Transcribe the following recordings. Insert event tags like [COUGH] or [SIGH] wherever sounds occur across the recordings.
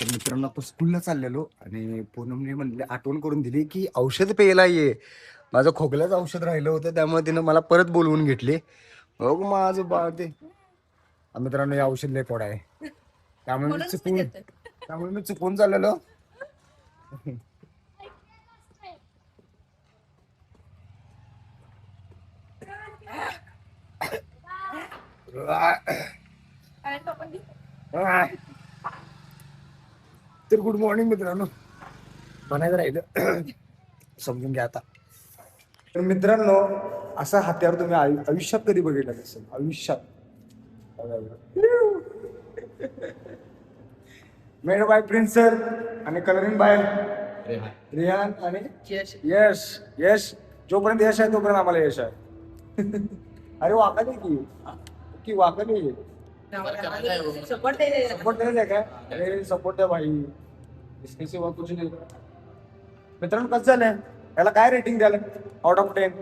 तर मित्रांनो आपण स्कूलला चाललेलो आणि पूनमने म्हणले आठवण करून दिली की औषध प्यायला ये. माझं खोकल्याचं औषध राहिलं होतं त्यामुळे तिनं मला परत बोलवून घेतली. हो माझं बा ते. मित्रांनो हे औषध लय पोड आहे. त्यामुळे मी चुकून त्यामुळे मी चुकून चाललेलो. तर गुड मॉर्निंग मित्रांनो. म्हणायचं राहिलं समजून घ्या आता. तर मित्रांनो असा हत्यार तुम्ही आयु- आयुष्यात कधी बघितला नसेल? आयुष्यात. मेड बाय प्रिन्स सर आणि कलरिंग बाय रिहान आणि यश यश जोपर्यंत यश आहे तोपर्यंत आम्हाला यश आहे. [LAUGHS] अरे वाकले की. की वाकले सपोर्ट द्यायचा काय अरे सपोर्ट द्या भाई इसके सिवा कुछ नाही मित्रांनो कसं झालंय? याला काय रेटिंग द्याल आउट ऑफ टेन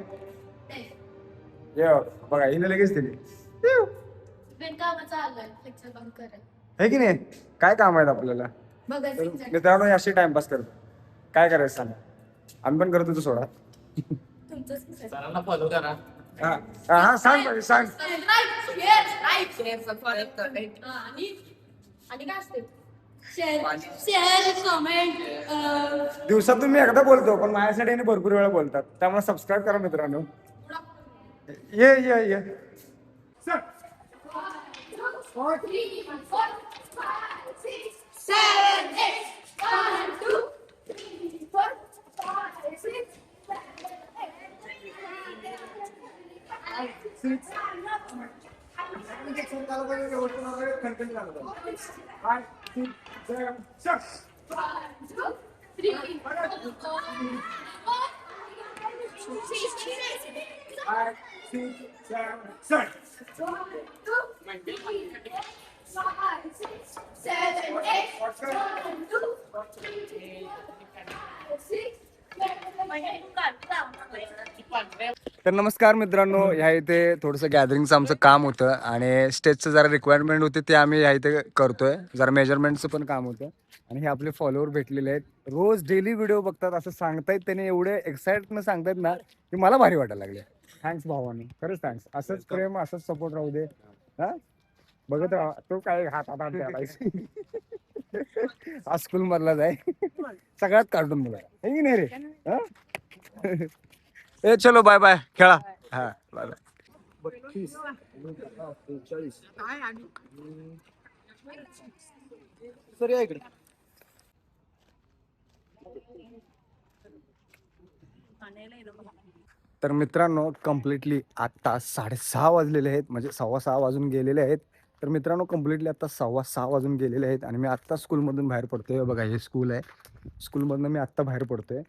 ये बघा हिने लगेच दिली. बिनकामाचा आलाय लेक्चर बंद करायला हे की नाही? काय काम आहेत आपल्याला? तर बघायचं मित्रांनो हे असे टाइमपास करतो काय करायचं सांग? आम्ही पण करतो तू सोडा. तुमचंच कसं आहे? सरांना फॉलो करा. हा हा, सांग भाई, सांग. हा, आणि आणि काय असते शेअर शेअर कमेंट दिवसातून मी एकदा बोलतो पण माझ्यासाठी भरपूर वेळा बोलतात. त्यामुळे सबस्क्राईब करा मित्रांनो. ये ये ये. Seven, One, two, three, four, five, six, seven, eight. One, two, three, four, five, six, seven, eight. One, two, three, four, five, six, seven, eight. तर नमस्कार मित्रांनो ह्या इथे थोडंसं गॅदरिंगचं आमचं काम होतं आणि स्टेजचं जरा रिक्वायरमेंट होते ते आम्ही ह्या इथे करतोय. जरा मेजरमेंटचं पण काम होतं. आणि हे आपले फॉलोअर भेटलेले आहेत. रोज डेली व्हिडिओ बघतात असं सांगतायत त्याने एवढे एक्साइटनं सांगतायत ना की मला भारी वाटायला लागले. थँक्स भावानी. खरंच थँक्स असंच प्रेम असंच सपोर्ट राहू दे. हा? बघत राहा. तो काय हात हात हात हा स्कूल मधलाच आहे. [LAUGHS] सगळ्यात कार्टून मुलं आहे की नाही रे? हा? [LAUGHS] [LAUGHS] ए चलो बाय बाय खेळा. हा बाय बाय सर या इकडे. तर मित्रांनो कम्प्लिटली आत्ता साडेसहा वाजलेले आहेत. म्हणजे सव्वा सहा वाजून गेलेले आहेत. तर मित्रांनो कम्प्लिटली आता सव्वा सहा वाजून गेलेले आहेत. आणि मी आत्ता स्कूलमधून बाहेर पडतोय. बघा हे स्कूल आहे. स्कूलमधनं मी आत्ता बाहेर पडतोय.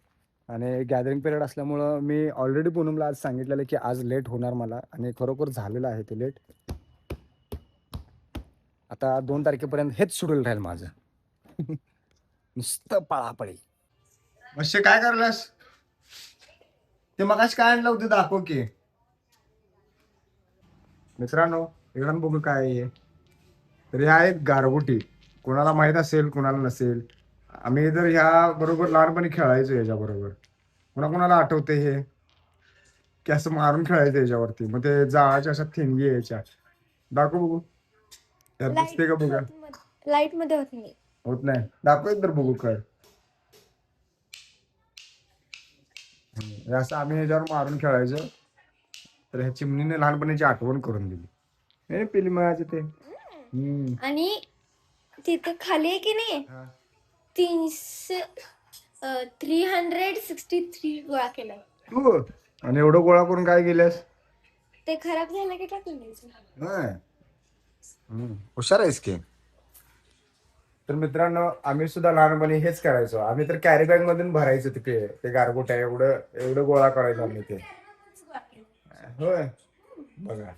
आणि गॅदरिंग पिरियड असल्यामुळं मी ऑलरेडी पूनमला आज सांगितलेलं की आज लेट होणार मला आणि खरोखर झालेलं आहे ते लेट आता दोन तारखेपर्यंत हेच शेड्यूल राहील माझं. [LAUGHS] नुसतं पळापळी. मस्त काय करलास ते मगाशी काय आणलं होतं दाखव की. मित्रांनो इकडं बघू काय आहे. हे. तर ह्या आहेत गारगोटी. कोणाला माहीत असेल कोणाला नसेल. आम्ही जर ह्या बरोबर लहानपणी खेळायचो याच्या बरोबर कोणा कोणाला आठवते हे? की असं मारून खेळायचं याच्यावरती. मग ते जाळाच्या अशा ठेंगी यायच्या. दाखव बघू. यात दिसते का बघा? लाइटमध्ये होत नाही. होत नाही. दाखव तर बघू हे असं आम्ही ह्याच्यावर मारून खेळायचो. तर ह्या चिमणीने लहानपणीची आठवण करून दिली. हे पिली मग ते. हम्म. आणि तिथे खाली आहे की नाही. तीनशे थ्री हंड्रेड सिक्स्टी थ्री गोळा केलाय. तू आणि एवढं गोळा करून काय केल्यास? ते खराब झालं की टाकून द्यायचं. होय. हम्म. हुशार आहेस की. तर मित्रांनो आम्ही सुद्धा लहानपणी हेच करायचो. आम्ही तर कॅरी बॅग मधून भरायचो ते पे- ते गारगोट्या एवढं एवढं गोळा करायचो आम्ही ते. होय. बघा.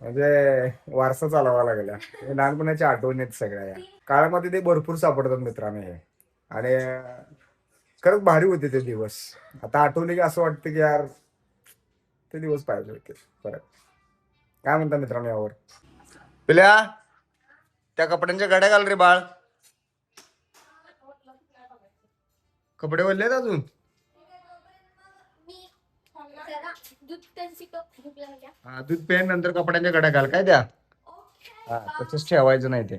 म्हणजे वारसा चालावा लागला. लहानपणाच्या आठवणी आहेत सगळ्या या. काळामध्ये ते भरपूर सापडतात मित्रांनो हे. आणि खरंच भारी होते ते दिवस. आता आठवले की असं वाटतं की यार ते दिवस पाहिजे होते. परत. काय म्हणता मित्रांनो यावर? पिल्या त्या कपड्यांच्या गड्या घाल रे बाळ. कपडे वळले अजून मी जरा दूध त्यांची कप भूक लागल्या हा दूध नंतर कपड्यांच्या गड्या घाल काय द्या हा तसंच ठेवायचं नाही ते.